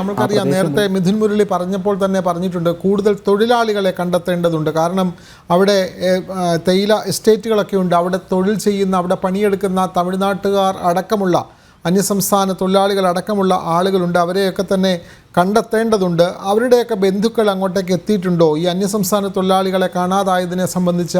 നമ്മൾക്കറിയാം നേരത്തെ മിഥുൻ മുരളി പറഞ്ഞപ്പോൾ തന്നെ പറഞ്ഞിട്ടുണ്ട് കൂടുതൽ തൊഴിലാളികളെ കണ്ടെത്തേണ്ടതുണ്ട്. കാരണം അവിടെ തേയില എസ്റ്റേറ്റുകളൊക്കെ ഉണ്ട്. അവിടെ തൊഴിൽ ചെയ്യുന്ന അവിടെ പണിയെടുക്കുന്ന തമിഴ്നാട്ടുകാർ അടക്കമുള്ള അന്യസംസ്ഥാന തൊഴിലാളികൾ അടക്കമുള്ള ആളുകളുണ്ട്. അവരെയൊക്കെ തന്നെ കണ്ടെത്തേണ്ടതുണ്ട്. അവരുടെയൊക്കെ ബന്ധുക്കൾ അങ്ങോട്ടേക്ക് എത്തിയിട്ടുണ്ടോ? ഈ അന്യസംസ്ഥാന തൊഴിലാളികളെ കാണാതായതിനെ സംബന്ധിച്ച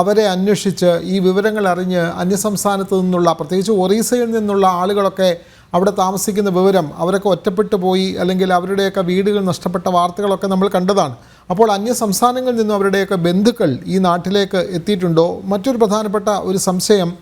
അവരെ അന്വേഷിച്ച് ഈ വിവരങ്ങൾ അറിഞ്ഞ് അന്യസംസ്ഥാനത്ത് നിന്നുള്ള പ്രത്യേകിച്ച് ഒറീസയിൽ നിന്നുള്ള ആളുകളൊക്കെ അവിടെ താമസിക്കുന്ന വിവരം അവരൊക്കെ ഒറ്റപ്പെട്ടു പോയി അല്ലെങ്കിൽ അവരുടെയൊക്കെ വീടുകൾ നഷ്ടപ്പെട്ട വാർത്തകളൊക്കെ നമ്മൾ കണ്ടതാണ്. അപ്പോൾ അന്യ സംസ്ഥാനങ്ങളിൽ നിന്നും അവരുടെയൊക്കെ ബന്ധുക്കൾ ഈ നാട്ടിലേക്ക് എത്തിയിട്ടുണ്ടോ? മറ്റൊരു പ്രധാനപ്പെട്ട ഒരു സംശയം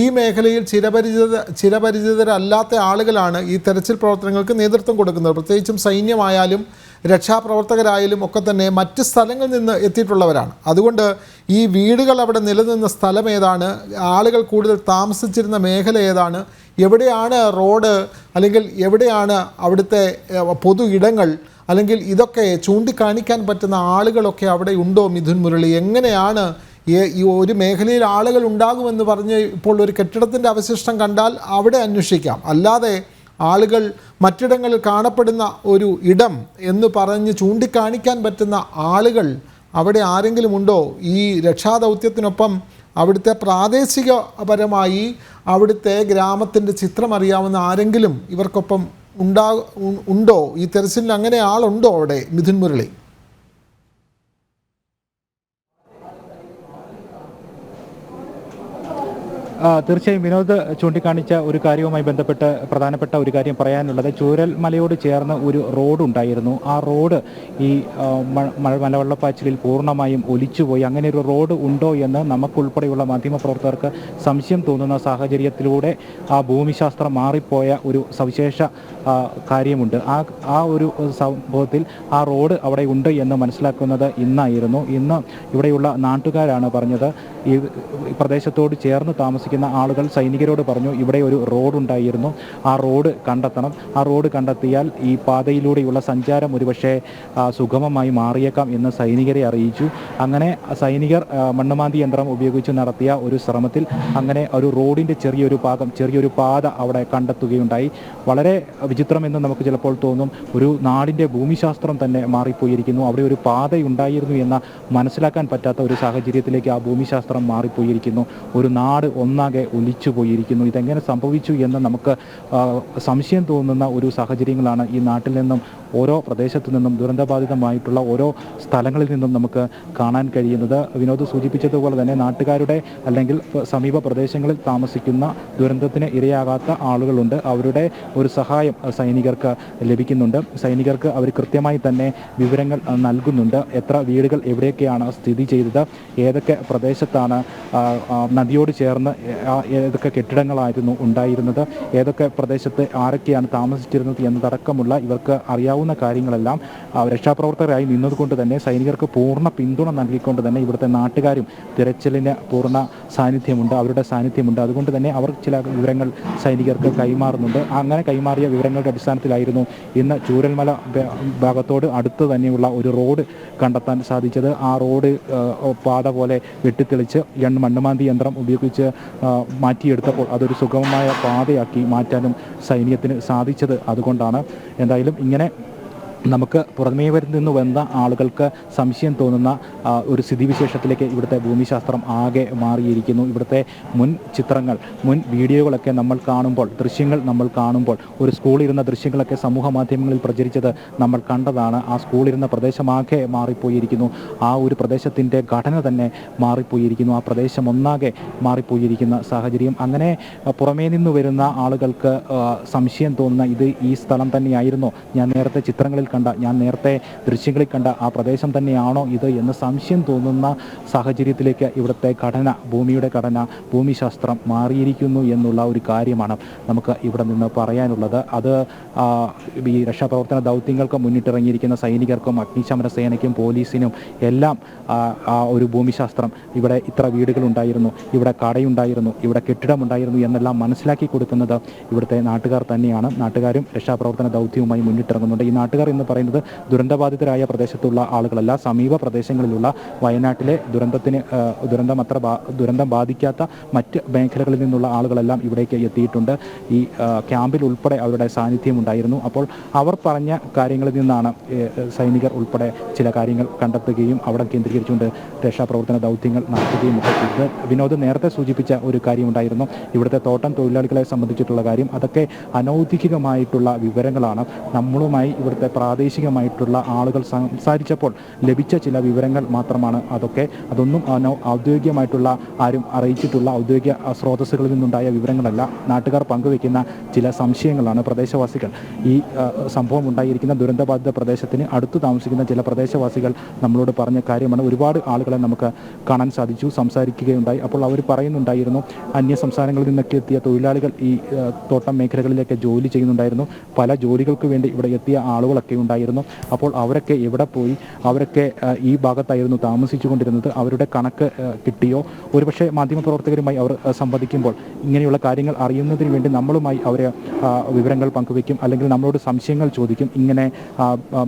ഈ മേഖലയിൽ ചിരപരിചിത ചിരപരിചിതരല്ലാത്ത ആളുകളാണ് ഈ തെരച്ചിൽ പ്രവർത്തനങ്ങൾക്ക് നേതൃത്വം കൊടുക്കുന്നത്. പ്രത്യേകിച്ചും സൈന്യമായാലും രക്ഷാപ്രവർത്തകരായാലും ഒക്കെ തന്നെ മറ്റ് സ്ഥലങ്ങളിൽ നിന്ന് എത്തിയിട്ടുള്ളവരാണ്. അതുകൊണ്ട് ഈ വീടുകൾ അവിടെ നിലനിന്ന സ്ഥലം ഏതാണ്? ആളുകൾ കൂടുതൽ താമസിച്ചിരുന്ന മേഖല ഏതാണ്? എവിടെയാണ് റോഡ് അല്ലെങ്കിൽ എവിടെയാണ് അവിടുത്തെ പൊതു ഇടങ്ങൾ അല്ലെങ്കിൽ ഇതൊക്കെ ചൂണ്ടിക്കാണിക്കാൻ പറ്റുന്ന ആളുകളൊക്കെ അവിടെ ഉണ്ടോ മിഥുൻ മുരളി? എങ്ങനെയാണ് ഈ- ഒരു മേഖലയിൽ ആളുകൾ ഉണ്ടാകുമെന്ന് പറഞ്ഞ് ഇപ്പോൾ ഒരു കെട്ടിടത്തിന്റെ അവശിഷ്ടം കണ്ടാൽ അവിടെ അന്വേഷിക്കാം. അല്ലാതെ ആളുകൾ മറ്റിടങ്ങളിൽ കാണപ്പെടുന്ന ഒരു ഇടം എന്ന് പറഞ്ഞ് ചൂണ്ടിക്കാണിക്കാൻ പറ്റുന്ന ആളുകൾ അവിടെ ആരെങ്കിലും ഉണ്ടോ? ഈ രക്ഷാദൗത്യത്തിനൊപ്പം അവിടുത്തെ പ്രാദേശികപരമായി അവിടുത്തെ ഗ്രാമത്തിന്റെ ചിത്രം അറിയാവുന്ന ആരെങ്കിലും ഇവർക്കൊപ്പം ഉണ്ടാ ഉണ്ടോ? ഈ തെരച്ചിലിന് അങ്ങനെ ആളുണ്ടോ അവിടെ? മിഥുൻ മുരളി ആ, തീർച്ചയായും വിനോദ് ചൂണ്ടിക്കാണിച്ച ഒരു കാര്യവുമായി ബന്ധപ്പെട്ട് പ്രധാനപ്പെട്ട ഒരു കാര്യം പറയാനുള്ളത്. ചൂരൽ മലയോട് ചേർന്ന് ഒരു റോഡ് ഉണ്ടായിരുന്നു ആ റോഡ് ഈ മലവെള്ളപ്പാച്ചിലിൽ പൂർണമായും ഒലിച്ചുപോയി. അങ്ങനെ ഒരു റോഡ് ഉണ്ടോ എന്ന് നമുക്കുൾപ്പെടെയുള്ള മാധ്യമപ്രവർത്തകർക്ക് സംശയം തോന്നുന്ന സാഹചര്യത്തിലൂടെ ആ ഭൂമിശാസ്ത്രം മാറിപ്പോയ ഒരു സവിശേഷ കാര്യമുണ്ട്. ആ ആ ഒരു സംഭവത്തിൽ ആ റോഡ് അവിടെ ഉണ്ട് എന്ന് മനസ്സിലാക്കുന്നത് ഇന്നായിരുന്നു. ഇന്ന് ഇവിടെയുള്ള നാട്ടുകാരാണ് പറഞ്ഞത്. ഈ പ്രദേശത്തോട് ചേർന്ന് താമസിക്കുന്ന ആളുകൾ സൈനികരോട് പറഞ്ഞു ഇവിടെ ഒരു റോഡ് ഉണ്ടായിരുന്നു. ആ റോഡ് കണ്ടെത്തണം. ആ റോഡ് കണ്ടെത്തിയാൽ ഈ പാതയിലൂടെയുള്ള സഞ്ചാരം ഒരുപക്ഷെ സുഗമമായി മാറിയേക്കാം എന്ന് സൈനികരെ അറിയിച്ചു. അങ്ങനെ സൈനികർ മണ്ണുമാന്തി യന്ത്രം ഉപയോഗിച്ച് നടത്തിയ ഒരു ശ്രമത്തിൽ അങ്ങനെ ഒരു റോഡിന്റെ ചെറിയൊരു ഭാഗം ചെറിയൊരു പാത അവിടെ കണ്ടെത്തുകയുണ്ടായി. വളരെ വിചിത്രമെന്ന് നമുക്ക് ചിലപ്പോൾ തോന്നും ഒരു നാടിന്റെ ഭൂമിശാസ്ത്രം തന്നെ മാറിപ്പോയിരിക്കുന്നു. അവിടെ ഒരു പാതയുണ്ടായിരുന്നു എന്ന മനസ്സിലാക്കാൻ പറ്റാത്ത ഒരു സാഹചര്യത്തിലേക്ക് ആ ഭൂമിശാസ്ത്രം മാറിപ്പോയിരിക്കുന്നു. ഒരു നാട് ഒന്നാകെ ഒലിച്ചു പോയിരിക്കുന്നു. ഇതെങ്ങനെ സംഭവിച്ചു എന്ന് നമുക്ക് സംശയം തോന്നുന്ന ഒരു സാഹചര്യങ്ങളാണ് ഈ നാട്ടിൽ നിന്നും ഓരോ പ്രദേശത്തു നിന്നും ദുരന്തബാധിതമായിട്ടുള്ള ഓരോ സ്ഥലങ്ങളിൽ നിന്നും നമുക്ക് കാണാൻ കഴിയുന്നത്. വിനോദ് സൂചിപ്പിച്ചതുപോലെ തന്നെ നാട്ടുകാരുടെ അല്ലെങ്കിൽ സമീപ പ്രദേശങ്ങളിൽ താമസിക്കുന്ന ദുരന്തത്തിന് ഇരയാകാത്ത ആളുകളുണ്ട്. അവരുടെ ഒരു സഹായം സൈനികർക്ക് ലഭിക്കുന്നുണ്ട്. സൈനികർക്ക് അവർ കൃത്യമായി തന്നെ വിവരങ്ങൾ നൽകുന്നുണ്ട്. എത്ര വീടുകൾ എവിടെയൊക്കെയാണ് സ്ഥിതി ചെയ്തത്? ഏതൊക്കെ പ്രദേശത്താണ് നദിയോട് ചേർന്ന് ഏതൊക്കെ കെട്ടിടങ്ങളായിരുന്നു ഉണ്ടായിരുന്നത്. ഏതൊക്കെ പ്രദേശത്ത് ആരൊക്കെയാണ് താമസിച്ചിരുന്നത് എന്നതടക്കമുള്ള ഇവർക്ക് അറിയാവുന്ന കാര്യങ്ങളെല്ലാം രക്ഷാപ്രവർത്തകരായി നിന്നതുകൊണ്ട് തന്നെ സൈനികർക്ക് പൂർണ പിന്തുണ നൽകിക്കൊണ്ട് തന്നെ ഇവിടുത്തെ നാട്ടുകാരും തിരച്ചിലിന് പൂർണ സാന്നിധ്യമുണ്ട് അവരുടെ സാന്നിധ്യമുണ്ട്. അതുകൊണ്ട് തന്നെ അവർ ചില വിവരങ്ങൾ സൈനികർക്ക് കൈമാറുന്നുണ്ട്. അങ്ങനെ കൈമാറിയ വിവരങ്ങളുടെ അടിസ്ഥാനത്തിലായിരുന്നു ഇന്ന് ചൂരൽമല ഭാഗത്തോട് അടുത്ത് തന്നെയുള്ള ഒരു റോഡ് കണ്ടെത്താൻ സാധിച്ചത്. ആ റോഡ് പാത പോലെ വെട്ടിത്തെളിച്ച് മണ്ണുമാന്തി യന്ത്രം ഉപയോഗിച്ച് മാറ്റിയെടുത്തപ്പോൾ അതൊരു സുഗമമായ പാതയാക്കി മാറ്റാനും സൈന്യത്തിന് സാധിച്ചത് അതുകൊണ്ടാണ്. എന്തായാലും ഇങ്ങനെ നമുക്ക് പുറമേ നിന്ന് വന്ന ആളുകൾക്ക് സംശയം തോന്നുന്ന ഒരു സ്ഥിതിവിശേഷത്തിലേക്ക് ഇവിടുത്തെ ഭൂമിശാസ്ത്രം ആകെ മാറിയിരിക്കുന്നു. ഇവിടുത്തെ മുൻ ചിത്രങ്ങൾ മുൻ വീഡിയോകളൊക്കെ നമ്മൾ കാണുമ്പോൾ ദൃശ്യങ്ങൾ നമ്മൾ കാണുമ്പോൾ ഒരു സ്കൂളിരുന്ന ദൃശ്യങ്ങളൊക്കെ സമൂഹ മാധ്യമങ്ങളിൽ പ്രചരിച്ചത് നമ്മൾ കണ്ടതാണ്. ആ സ്കൂളിരുന്ന പ്രദേശമാകെ മാറിപ്പോയിരിക്കുന്നു. ആ ഒരു പ്രദേശത്തിന്റെ ഘടന തന്നെ മാറിപ്പോയിരിക്കുന്നു. ആ പ്രദേശം ഒന്നാകെ മാറിപ്പോയിരിക്കുന്ന സാഹചര്യം. അങ്ങനെ പുറമേ നിന്ന് വരുന്ന ആളുകൾക്ക് സംശയം തോന്നുന്ന ഇത് ഈ സ്ഥലം തന്നെയായിരുന്നു. ഞാൻ നേരത്തെ ചിത്രങ്ങളിൽ കണ്ട ഞാൻ നേരത്തെ ദൃശ്യങ്ങളിൽ കണ്ട ആ പ്രദേശം തന്നെയാണോ ഇത് എന്ന് സംശയം തോന്നുന്ന സാഹചര്യത്തിലേക്ക് ഇവിടുത്തെ ഘടന ഭൂമിയുടെ ഘടന ഭൂമിശാസ്ത്രം മാറിയിരിക്കുന്നു എന്നുള്ള ഒരു കാര്യമാണ് നമുക്ക് ഇവിടെ നിന്ന് പറയാനുള്ളത്. അത് ഈ രക്ഷാപ്രവർത്തന ദൗത്യങ്ങൾക്ക് മുന്നിട്ടിറങ്ങിയിരിക്കുന്ന സൈനികർക്കും അഗ്നിശമന സേനയ്ക്കും പോലീസിനും എല്ലാം ആ ഒരു ഭൂമിശാസ്ത്രം ഇവിടെ ഇത്ര വീടുകളുണ്ടായിരുന്നു ഇവിടെ കടയുണ്ടായിരുന്നു ഇവിടെ കെട്ടിടമുണ്ടായിരുന്നു എന്നെല്ലാം മനസ്സിലാക്കി കൊടുക്കുന്നത് ഇവിടുത്തെ നാട്ടുകാർ തന്നെയാണ്. നാട്ടുകാരും രക്ഷാപ്രവർത്തന ദൗത്യവുമായി മുന്നിട്ടിറങ്ങുന്നുണ്ട്. ഈ നാട്ടുകാർ ഇന്ന് എന്ന് പറയുന്നത് ദുരന്തബാധിതരായ പ്രദേശത്തുള്ള ആളുകളല്ല. സമീപ പ്രദേശങ്ങളിലുള്ള വയനാട്ടിലെ ദുരന്തത്തിന് ദുരന്തം അത്ര ദുരന്തം ബാധിക്കാത്ത മറ്റ് മേഖലകളിൽ നിന്നുള്ള ആളുകളെല്ലാം ഇവിടേക്ക് എത്തിയിട്ടുണ്ട്. ഈ ക്യാമ്പിൽ ഉൾപ്പെടെ അവരുടെ സാന്നിധ്യം ഉണ്ടായിരുന്നു. അപ്പോൾ അവർ പറഞ്ഞ കാര്യങ്ങളിൽ നിന്നാണ് സൈനികർ ഉൾപ്പെടെ ചില കാര്യങ്ങൾ കണ്ടെത്തുകയും അവിടെ കേന്ദ്രീകരിച്ചുകൊണ്ട് രക്ഷാപ്രവർത്തന ദൗത്യങ്ങൾ നടത്തുകയും ഒക്കെ ചെയ്തത് വിനോദ് നേരത്തെ സൂചിപ്പിച്ച ഒരു കാര്യമുണ്ടായിരുന്നു ഇവിടുത്തെ തോട്ടം തൊഴിലാളികളെ സംബന്ധിച്ചിട്ടുള്ള കാര്യം. അതൊക്കെ അനൗദ്യോഗികമായിട്ടുള്ള വിവരങ്ങളാണ്. നമ്മളുമായി ഇവിടുത്തെ പ്രാദേശികമായിട്ടുള്ള ആളുകൾ സംസാരിച്ചപ്പോൾ ലഭിച്ച ചില വിവരങ്ങൾ മാത്രമാണ് അതൊക്കെ. അതൊന്നും ഔദ്യോഗികമായിട്ടുള്ള ആരും അറിയിച്ചിട്ടുള്ള ഔദ്യോഗിക സ്രോതസ്സുകളിൽ നിന്നുണ്ടായ വിവരങ്ങളല്ല. നാട്ടുകാർ പങ്കുവെക്കുന്ന ചില സംശയങ്ങളാണ് പ്രദേശവാസികൾ. ഈ സംഭവം ഉണ്ടായിരിക്കുന്ന ദുരന്തബാധിത പ്രദേശത്തിന് അടുത്ത് താമസിക്കുന്ന ചില പ്രദേശവാസികൾ നമ്മളോട് പറഞ്ഞ കാര്യമാണ്. ഒരുപാട് ആളുകളെ നമുക്ക് കാണാൻ സാധിച്ചു സംസാരിക്കുകയുണ്ടായി. അപ്പോൾ അവർ പറയുന്നുണ്ടായിരുന്നു അന്യ സംസ്ഥാനങ്ങളിൽ നിന്നൊക്കെ എത്തിയ തൊഴിലാളികൾ ഈ തോട്ടം മേഖലകളിലേക്ക് ജോലി ചെയ്യുന്നുണ്ടായിരുന്നു. പല ജോലികൾക്ക് വേണ്ടി ഇവിടെ എത്തിയ ആളുകളൊക്കെ ഉണ്ടായിരുന്നു. അപ്പോൾ അവരൊക്കെ എവിടെ പോയി അവരൊക്കെ ഈ ഭാഗത്തായിരുന്നു താമസിച്ചു കൊണ്ടിരുന്നത് അവരുടെ കണക്ക് കിട്ടിയോ? ഒരുപക്ഷെ മാധ്യമപ്രവർത്തകരുമായി അവർ സംവദിക്കുമ്പോൾ ഇങ്ങനെയുള്ള കാര്യങ്ങൾ അറിയുന്നതിന് വേണ്ടി നമ്മളുമായി അവരെ വിവരങ്ങൾ പങ്കുവയ്ക്കും അല്ലെങ്കിൽ നമ്മളോട് സംശയങ്ങൾ ചോദിക്കും. ഇങ്ങനെ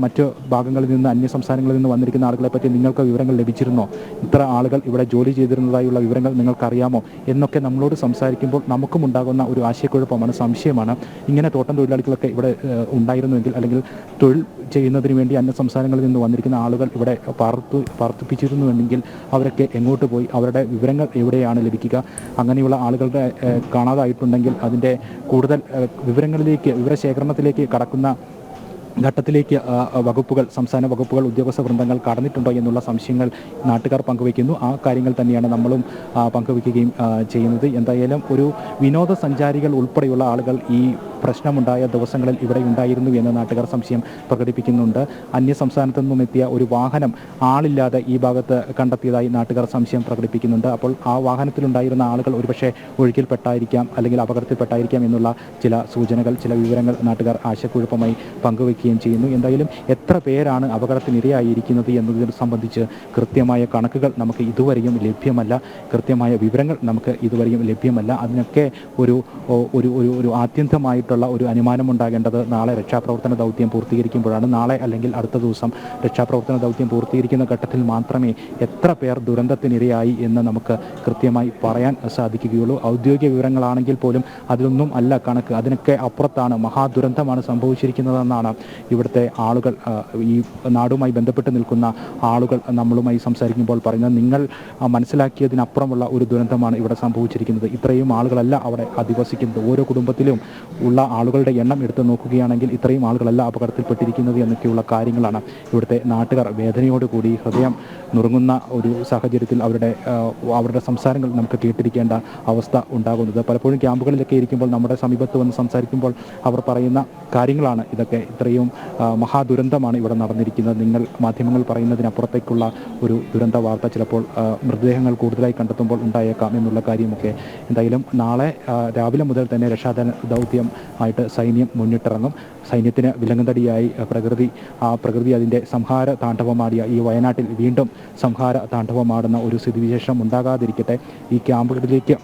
മറ്റ് ഭാഗങ്ങളിൽ നിന്ന് അന്യ സംസ്ഥാനങ്ങളിൽ നിന്ന് വന്നിരിക്കുന്ന ആളുകളെ പറ്റി നിങ്ങൾക്ക് വിവരങ്ങൾ ലഭിച്ചിരുന്നോ? ഇത്ര ആളുകൾ ഇവിടെ ജോലി ചെയ്തിരുന്നതായുള്ള വിവരങ്ങൾ നിങ്ങൾക്കറിയാമോ? എന്നൊക്കെ നമ്മളോട് സംസാരിക്കുമ്പോൾ നമുക്കും ഉണ്ടാകുന്ന ഒരു ആശയക്കുഴപ്പമാണ് സംശയമാണ്. ഇങ്ങനെ തോട്ടം തൊഴിലാളികളൊക്കെ ഇവിടെ ഉണ്ടായിരുന്നുവെങ്കിൽ അല്ലെങ്കിൽ തൊഴിൽ ചെയ്യുന്നതിന് വേണ്ടി അന്യ സംസ്ഥാനങ്ങളിൽ നിന്ന് വന്നിരിക്കുന്ന ആളുകൾ ഇവിടെ പാർത്തു പാർത്തിപ്പിച്ചിരുന്നുവെങ്കിൽ അവരൊക്കെ എങ്ങോട്ട് പോയി? അവരുടെ വിവരങ്ങൾ എവിടെയാണ് ലഭിക്കുക? അങ്ങനെയുള്ള ആളുകളുടെ കാണാതായിട്ടുണ്ടെങ്കിൽ അതിന്റെ കൂടുതൽ വിവരങ്ങളിലേക്ക് വിവരശേഖരണത്തിലേക്ക് കടക്കുന്ന ഘട്ടത്തിലേക്ക് വകുപ്പുകൾ സംസ്ഥാന വകുപ്പുകൾ ഉദ്യോഗസ്ഥ വൃന്ദങ്ങൾ കടന്നിട്ടുണ്ടോ എന്നുള്ള സംശയങ്ങൾ നാട്ടുകാർ പങ്കുവയ്ക്കുന്നു. ആ കാര്യങ്ങൾ തന്നെയാണ് നമ്മളും പങ്കുവയ്ക്കുകയും ചെയ്യുന്നത്. എന്തായാലും ഒരു വിനോദസഞ്ചാരികൾ ഉൾപ്പെടെയുള്ള ആളുകൾ ഈ പ്രശ്നമുണ്ടായ ദിവസങ്ങളിൽ ഇവിടെ ഉണ്ടായിരുന്നു എന്ന് നാട്ടുകാർ സംശയം പ്രകടിപ്പിക്കുന്നുണ്ട്. അന്യ സംസ്ഥാനത്തു ഒരു വാഹനം ആളില്ലാതെ ഈ ഭാഗത്ത് കണ്ടെത്തിയതായി നാട്ടുകാർ സംശയം പ്രകടിപ്പിക്കുന്നുണ്ട്. അപ്പോൾ ആ വാഹനത്തിലുണ്ടായിരുന്ന ആളുകൾ ഒരുപക്ഷെ ഒഴുക്കിൽപ്പെട്ടായിരിക്കാം അല്ലെങ്കിൽ അപകടത്തിൽപ്പെട്ടായിരിക്കാം എന്നുള്ള ചില സൂചനകൾ ചില വിവരങ്ങൾ നാട്ടുകാർ ആശയക്കുഴപ്പമായി പങ്കുവയ്ക്കുകയും ചെയ്യുന്നു. എന്തായാലും എത്ര പേരാണ് അപകടത്തിനിരയായിരിക്കുന്നത് എന്നതിനെ സംബന്ധിച്ച് കൃത്യമായ കണക്കുകൾ നമുക്ക് ഇതുവരെയും ലഭ്യമല്ല. കൃത്യമായ വിവരങ്ങൾ നമുക്ക് ഇതുവരെയും ലഭ്യമല്ല. അതിനൊക്കെ ഒരു ഒരു ഒരു ഒരു ആത്യന്തമായിട്ടുള്ള ഒരു അനുമാനം ഉണ്ടാകേണ്ടത് നാളെ രക്ഷാപ്രവർത്തന ദൗത്യം പൂർത്തീകരിക്കുമ്പോഴാണ്. നാളെ അല്ലെങ്കിൽ അടുത്ത ദിവസം രക്ഷാപ്രവർത്തന ദൗത്യം പൂർത്തീകരിക്കുന്ന ഘട്ടത്തിൽ മാത്രമേ എത്ര പേർ ദുരന്തത്തിനിരയായി എന്ന് നമുക്ക് കൃത്യമായി പറയാൻ സാധിക്കുകയുള്ളൂ. ഔദ്യോഗിക വിവരങ്ങളാണെങ്കിൽ പോലും അതിലൊന്നും അല്ല കണക്ക്. അതിനൊക്കെ അപ്പുറത്താണ് മഹാദുരന്തമാണ് സംഭവിച്ചിരിക്കുന്നതെന്നാണ് ഇവിടുത്തെ ആളുകൾ ഈ നാടുമായി ബന്ധപ്പെട്ട് നിൽക്കുന്ന ആളുകൾ നമ്മളുമായി സംസാരിക്കുമ്പോൾ പറയുന്നത് നിങ്ങൾ മനസ്സിലാക്കിയതിനപ്പുറമുള്ള ഒരു ദുരന്തമാണ് ഇവിടെ സംഭവിച്ചിരിക്കുന്നത്. ഇത്രയും ആളുകളല്ല അവിടെ അധിവസിക്കുന്നത്. ഓരോ കുടുംബത്തിലും ഉള്ള ആളുകളുടെ എണ്ണം എടുത്ത് നോക്കുകയാണെങ്കിൽ ഇത്രയും ആളുകളല്ല അപകടത്തിൽപ്പെട്ടിരിക്കുന്നത് എന്നൊക്കെയുള്ള കാര്യങ്ങളാണ് ഇവിടുത്തെ നാട്ടുകാർ വേദനയോടുകൂടി ഹൃദയം നുറുങ്ങുന്ന ഒരു സാഹചര്യത്തിൽ അവരുടെ അവരുടെ സംസാരങ്ങൾ നമുക്ക് കേട്ടിരിക്കേണ്ട അവസ്ഥ ഉണ്ടാകുന്നത്. പലപ്പോഴും ക്യാമ്പുകളിലൊക്കെ ഇരിക്കുമ്പോൾ നമ്മുടെ സമീപത്ത് വന്ന് സംസാരിക്കുമ്പോൾ അവർ പറയുന്ന കാര്യങ്ങളാണ് ഇതൊക്കെ. ഇത്രയും ആ, മഹാദുരന്തമാണ് ഇവിടെ നടന്നിരിക്കുന്നത്. നിങ്ങൾ മാധ്യമങ്ങൾ പറയുന്നതിനപ്പുറത്തേക്കുള്ള ഒരു ദുരന്ത വാർത്ത ചിലപ്പോൾ മൃതദേഹങ്ങൾ കൂടുതലായി കണ്ടെത്തുമ്പോൾ ഉണ്ടായേക്കാം എന്നുള്ള കാര്യമൊക്കെ എന്തായാലും നാളെ രാവിലെ മുതൽ തന്നെ രക്ഷാ ദൗത്യം ആയിട്ട് സൈന്യം മുന്നിട്ടിറങ്ങും. സൈന്യത്തിന് വിലങ്ങുതടിയായി പ്രകൃതി ആ പ്രകൃതി അതിന്റെ സംഹാര താണ്ഡവമാടിയ ഈ വയനാട്ടിൽ വീണ്ടും സംഹാര താണ്ഡവമാടുന്ന ഒരു സ്ഥിതിവിശേഷം ഉണ്ടാകാതിരിക്കട്ടെ. ഈ ക്യാമ്പുകളിലേക്ക്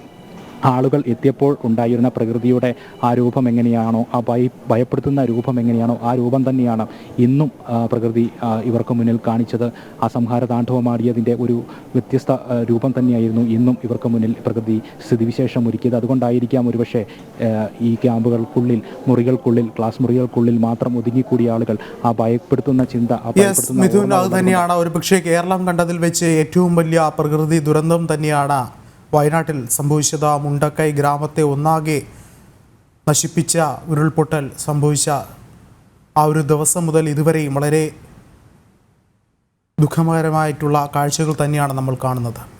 ആളുകൾ എത്തിയപ്പോൾ ഉണ്ടായിരുന്ന പ്രകൃതിയുടെ ആ രൂപം എങ്ങനെയാണോ ആ ഭയ ഭയപ്പെടുത്തുന്ന രൂപം എങ്ങനെയാണോ ആ രൂപം തന്നെയാണ് ഇന്നും പ്രകൃതി ഇവർക്ക് മുന്നിൽ കാണിച്ചത്. ആ സംഹാര താണ്ഡവമാടിയതിന്റെ ഒരു വ്യത്യസ്ത രൂപം തന്നെയായിരുന്നു ഇന്നും ഇവർക്ക് മുന്നിൽ പ്രകൃതി സ്ഥിതിവിശേഷം ഒരുക്കിയത്. അതുകൊണ്ടായിരിക്കാം ഒരുപക്ഷെ ഈ ക്യാമ്പുകൾക്കുള്ളിൽ മുറികൾക്കുള്ളിൽ ക്ലാസ് മുറികൾക്കുള്ളിൽ മാത്രം ഒതുങ്ങിക്കൂടിയ ആളുകൾ ആ ഭയപ്പെടുത്തുന്ന ചിന്ത മിഥുൻ അത് തന്നെയാണ്. ഒരു പക്ഷേ കേരളം കണ്ടതിൽ വെച്ച് ഏറ്റവും വലിയ പ്രകൃതി ദുരന്തം തന്നെയാണ് വയനാട്ടിൽ സംഭവിച്ചത് മുണ്ടക്കൈ ഗ്രാമത്തെ ഒന്നാകെ നശിപ്പിച്ച ഉരുൾപൊട്ടൽ സംഭവിച്ച ആ ഒരു ദിവസം മുതൽ ഇതുവരെയും വളരെ ദുഃഖകരമായിട്ടുള്ള കാഴ്ചകൾ തന്നെയാണ് നമ്മൾ കാണുന്നത്.